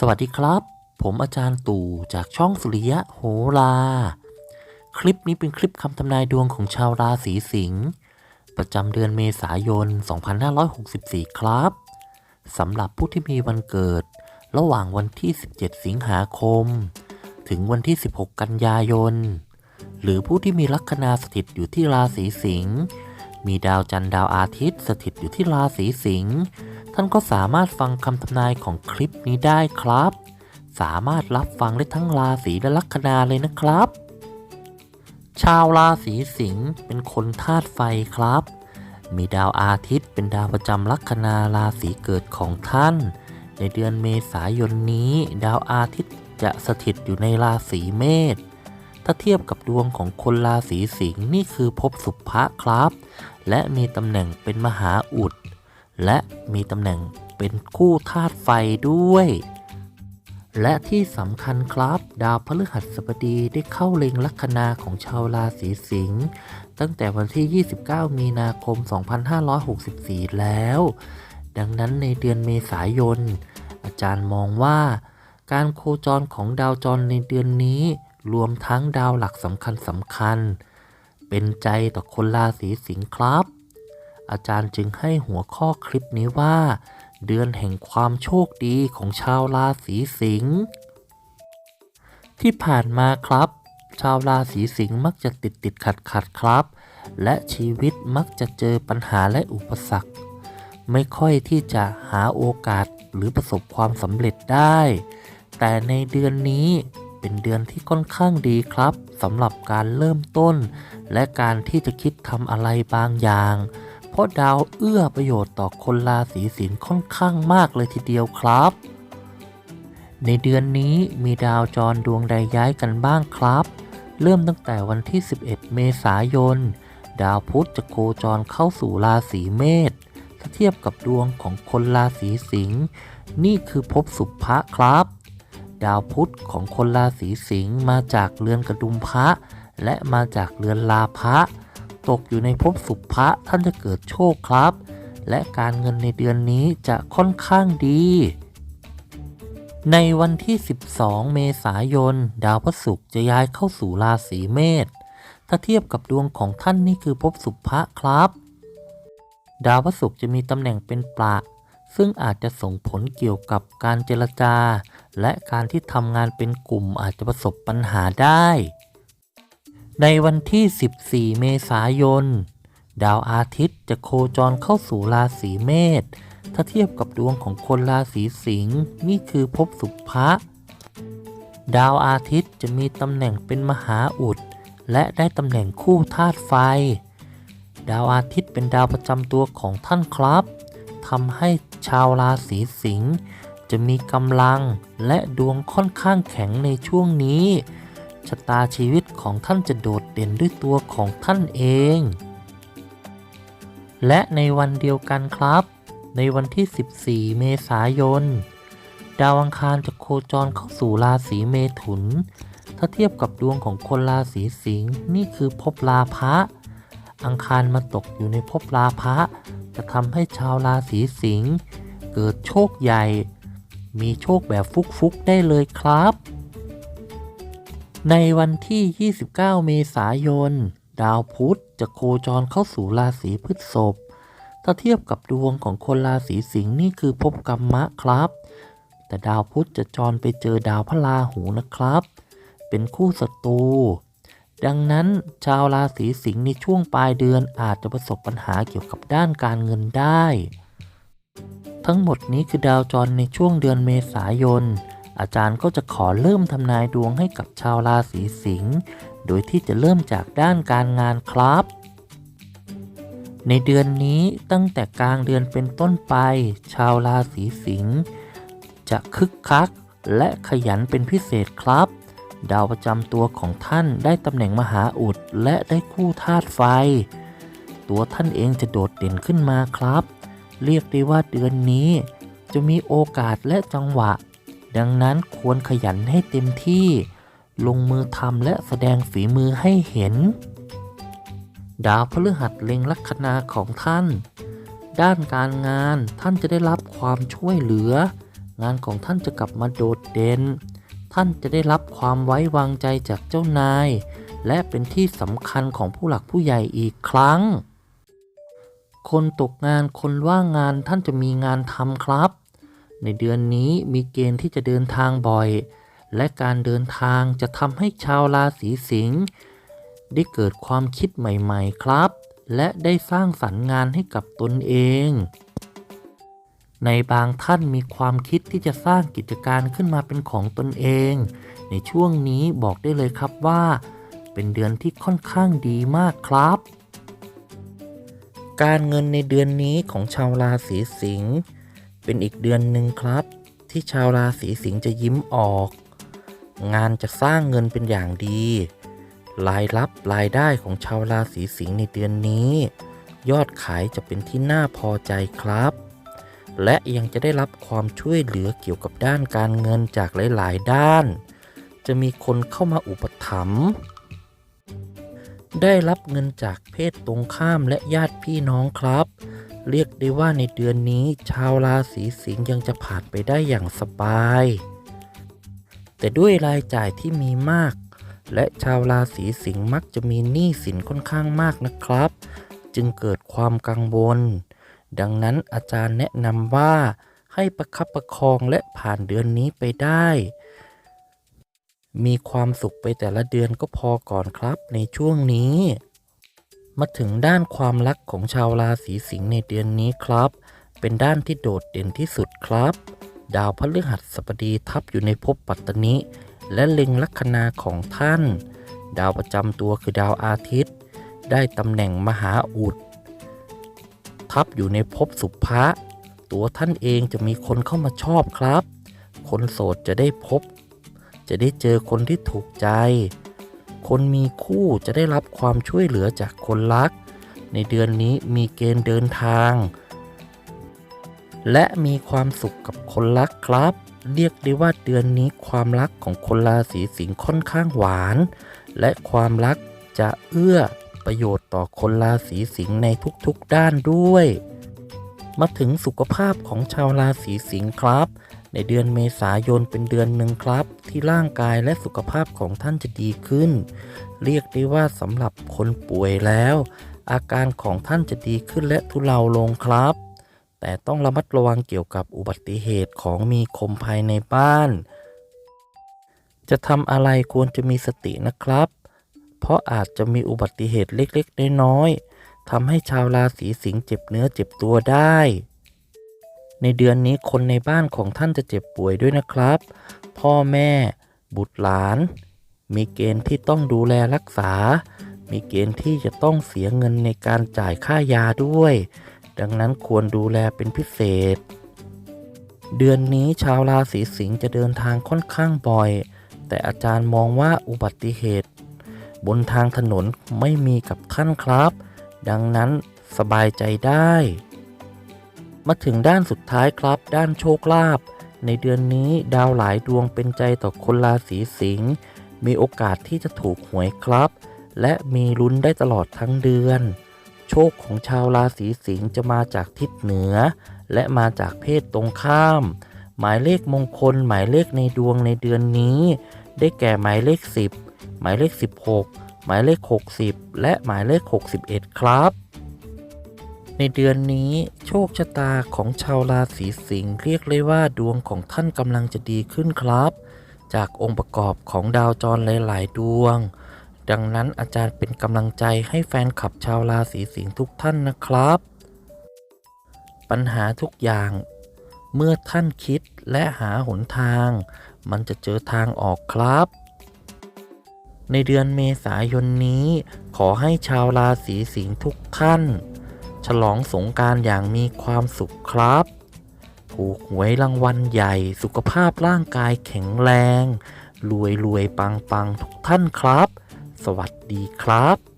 สวัสดีครับ ผมอาจารย์ตู่จากช่องสุริยะโหรา คลิปนี้เป็นคลิปคำทำนายดวงของชาวราศีสิงห์ประจำเดือนเมษายน 2564 ครับสำหรับผู้ที่มีวันเกิด ระหว่างวันที่ 17 สิงหาคม ถึงวันที่ 16 กันยายน หรือผู้ที่มีลัคนาสถิตอยู่ที่ราศีสิงห์มีดาวจันทร์ดาวอาทิตย์สถิตอยู่ที่ราศีสิงห์ ท่านก็สามารถฟังคำทำนายของคลิปนี้ได้ครับ สามารถรับฟังได้ทั้งราศีและลัคนาเลยนะครับ ชาวราศีสิงห์เป็นคนธาตุไฟครับ มีดาวอาทิตย์เป็นดาวประจำลัคนาราศีเกิดของท่าน ในเดือนเมษายนนี้ ดาวอาทิตย์จะสถิตอยู่ในราศีเมษถ้าเทียบกับดวงของคนราศีสิงห์นี่คือภพสุภะครับ และมีตำแหน่งเป็นมหาอุด และมีตำแหน่งเป็นคู่ธาตุไฟด้วย และที่สำคัญครับ ดาวพฤหัสบดีได้เข้าเล็งลัคนาของชาวราศีสิงห์ตั้งแต่วันที่ 29 มีนาคม 2564 แล้ว ดังนั้นในเดือนเมษายน อาจารย์มองว่าการโคจรของดาวจรในเดือนนี้ รวมทั้งดาวหลักสำคัญสำคัญ เป็นใจต่อคนราศีสิงห์ครับ อาจารย์จึงให้หัวข้อคลิปนี้ว่า เดือนแห่งความโชคดีของชาวราศีสิงห์ที่ผ่านมาครับ ชาวราศีสิงห์มักจะติดติดขัดขัดครับ และชีวิตมักจะเจอปัญหาและอุปสรรค ไม่ค่อยที่จะหาโอกาสหรือประสบความสำเร็จได้ แต่ในเดือนนี้เป็นเดือนที่ค่อนข้างดีครับสำหรับการเริ่มต้น และการที่จะคิดทำอะไรบางอย่าง ราะดาวเอื้อประโยชน์ต่อคนราศีสิงห์ค่อนข้างมากเลยทีเดียวครับ ในเดือนนี้มีดาวจรดวงใดย้ายกันบ้างครับ เริ่มตั้งแต่วันที่ 11 เมษายน ดาวพุธจะโคจรเข้าสู่ราศีเมษถ้าเทียบกับดวงของคนราศีสิงห์นี่คือภพสุภะครับ ดาวพุธของคนราศีสิงห์มาจากเรือนกระดุมพระ และมาจากเรือนลาภะ ตกอยู่ในภพสุภะท่านจะเกิดโชคครับ และการเงินในเดือนนี้จะค่อนข้างดี ในวันที่ 12 เมษายน ดาวพฤหัสจะย้ายเข้าสู่ราศีเมษถ้าเทียบกับดวงของท่านนี่คือภพสุภะครับ ดาวพฤหัสจะมีตำแหน่งเป็นประซึ่งอาจจะส่งผลเกี่ยวกับการเจรจา และการที่ทำงานเป็นกลุ่มอาจจะประสบปัญหาได้ ในวันที่ 14 เมษายน ดาวอาทิตย์จะโคจรเข้าสู่ราศีเมษ ถ้าเทียบกับดวงของคนราศีสิงห์นี่คือภพสุภะ ดาวอาทิตย์จะมีตำแหน่งเป็นมหาอุด และได้ตำแหน่งคู่ธาตุไฟ ดาวอาทิตย์เป็นดาวประจำตัวของท่านครับทำให้ชาวราศีสิงห์จะมีกำลังและดวงค่อนข้างแข็งในช่วงนี้ ชะตาชีวิตของท่านจะโดดเด่นด้วยตัวของท่านเอง และในวันเดียวกันครับ ในวันที่ 14 เมษายน ดาวอังคารจะโคจรเข้าสู่ราศีเมถุน ถ้าเทียบกับดวงของคนราศีสิงห์นี่คือภพลาภะอังคารมาตกอยู่ในภพลาภะจะทำให้ชาวราศีสิงห์เกิดโชคใหญ่ มีโชคแบบฟุกๆได้เลยครับ ในวันที่ 29 เมษายน ดาวพุธจะโคจรเข้าสู่ราศีพฤษภ ถ้าเทียบกับดวงของคนราศีสิงห์นี่คือภพกรรมะครับ แต่ดาวพุธจะจรไปเจอดาวพระราหูนะครับ เป็นคู่ศัตรู ดังนั้นชาวราศีสิงห์ในช่วงปลายเดือนอาจจะประสบปัญหาเกี่ยวกับด้านการเงินได้ ทั้งหมดนี้คือดาวจรในช่วงเดือนเมษายน อาจารย์ก็จะขอเริ่มทำนายดวงให้กับชาวราศีสิงห์โดยที่จะเริ่มจากด้านการงานครับ ในเดือนนี้ตั้งแต่กลางเดือนเป็นต้นไป ชาวราศีสิงห์จะคึกคักและขยันเป็นพิเศษครับ ดาวประจำตัวของท่านได้ตำแหน่งมหาอุดและได้คู่ธาตุไฟ ตัวท่านเองจะโดดเด่นขึ้นมาครับ เรียกได้ว่าเดือนนี้จะมีโอกาสและจังหวะ ดังนั้นควรขยันให้เต็มที่ ลงมือทำและแสดงฝีมือให้เห็น ดาวพฤหัสเล็งลัคนาของท่าน ด้านการงานท่านจะได้รับความช่วยเหลือ งานของท่านจะกลับมาโดดเด่น ท่านจะได้รับความไว้วางใจจากเจ้านาย และเป็นที่สำคัญของผู้หลักผู้ใหญ่อีกครั้ง คนตกงานคนว่างงานท่านจะมีงานทำครับ ในเดือนนี้มีเกณฑ์ที่จะเดินทางบ่อย และการเดินทางจะทำให้ชาวราศีสิงห์ได้เกิดความคิดใหม่ๆครับ และได้สร้างสรรค์งานให้กับตนเอง ในบางท่านมีความคิดที่จะสร้างกิจการขึ้นมาเป็นของตนเอง ในช่วงนี้บอกได้เลยครับว่า เป็นเดือนที่ค่อนข้างดีมากครับ การเงินในเดือนนี้ของชาวราศีสิงห์ เป็นอีกเดือนหนึ่งครับ ที่ชาวราศีสิงห์จะยิ้มออก งานจะสร้างเงินเป็นอย่างดี รายรับรายได้ของชาวราศีสิงห์ในเดือนนี้ ยอดขายจะเป็นที่น่าพอใจครับ และยังจะได้รับความช่วยเหลือเกี่ยวกับด้านการเงินจากหลาย ๆ ด้าน จะมีคนเข้ามาอุปถัมภ์ได้รับเงินจากเพศตรงข้ามและญาติพี่น้องครับ เรียกได้ว่าในเดือนนี้ชาวราศีสิงห์ยังจะผ่านไปได้อย่างสบาย แต่ด้วยรายจ่ายที่มีมาก และชาวราศีสิงห์มักจะมีหนี้สินค่อนข้างมากนะครับ จึงเกิดความกังวล ดังนั้นอาจารย์แนะนำว่าให้ประคับประคองและผ่านเดือนนี้ไปได้ มีความสุขไปแต่ละเดือนก็พอก่อนครับในช่วงนี้ มาถึงด้านความรักของชาวราศีสิงห์ในเดือนนี้ครับ เป็นด้านที่โดดเด่นที่สุดครับ ดาวพฤหัสบดีทับอยู่ในภพปัตตนิ และเล็งลัคนาของท่าน ดาวประจำตัวคือดาวอาทิตย์ ได้ตำแหน่งมหาอุด ทับอยู่ในภพสุภะตัวท่านเองจะมีคนเข้ามาชอบครับ คนโสดจะได้พบ จะได้เจอคนที่ถูกใจ คนมีคู่จะได้รับความช่วยเหลือจากคนรัก ในเดือนนี้มีเกณฑ์เดินทาง และมีความสุขกับคนรักครับ เรียกได้ว่าเดือนนี้ความรักของคนราศีสิงห์ค่อนข้างหวาน และความรักจะเอื้อประโยชน์ต่อคนราศีสิงห์ในทุกๆด้านด้วย มาถึงสุขภาพของชาวราศีสิงห์ครับ ในเดือนเมษายนเป็นเดือนหนึ่งครับ ที่ร่างกายและสุขภาพของท่านจะดีขึ้น เรียกได้ว่าสำหรับคนป่วยแล้ว อาการของท่านจะดีขึ้นและทุเลาลงครับ แต่ต้องระมัดระวังเกี่ยวกับอุบัติเหตุของมีคมภายในบ้าน จะทำอะไรควรจะมีสตินะครับ เพราะอาจจะมีอุบัติเหตุเล็กๆน้อยๆทำให้ชาวราศีสิงห์เจ็บเนื้อเจ็บตัวได้ ในเดือนนี้คนในบ้านของท่านจะเจ็บป่วยด้วยนะครับ พ่อแม่ บุตรหลาน มีเกณฑ์ที่ต้องดูแลรักษา มีเกณฑ์ที่จะต้องเสียเงินในการจ่ายค่ายาด้วย ดังนั้นควรดูแลเป็นพิเศษ เดือนนี้ชาวราศีสิงห์จะเดินทางค่อนข้างบ่อย แต่อาจารย์มองว่าอุบัติเหตุ บนทางถนนไม่มีกับท่านครับ ดังนั้นสบายใจได้ มาถึงด้านสุดท้ายครับ ด้านโชคลาภในเดือนนี้ดาวหลายดวงเป็นใจต่อคนราศีสิงห์มีโอกาสที่จะถูกหวยครับ และมีลุ้นได้ตลอดทั้งเดือน โชคของชาวราศีสิงห์จะมาจากทิศเหนือ และมาจากเพศตรงข้าม หมายเลขมงคลหมายเลขในดวงในเดือนนี้ ได้แก่หมายเลข 10 หมายเลข 16 หมายเลข 60 และหมายเลข 61 ครับ ในเดือนนี้โชคชะตาของชาวราศีสิงห์เรียกเลยว่าดวงของท่านกำลังจะดีขึ้นครับ จากองค์ประกอบของดาวจรหลาย ๆ ดวง ดังนั้นอาจารย์เป็นกำลังใจให้แฟนคลับชาวราศีสิงห์ทุกท่านนะครับ ปัญหาทุกอย่าง เมื่อท่านคิดและหาหนทาง มันจะเจอทางออกครับในเดือนเมษายนนี้ ขอให้ชาวราศีสิงห์ทุกท่าน ฉลองสงการอย่างมีความสุขครับ ถูกหวยรางวัลใหญ่ สุขภาพร่างกายแข็งแรง รวยรวยปังปังทุกท่านครับ สวัสดีครับ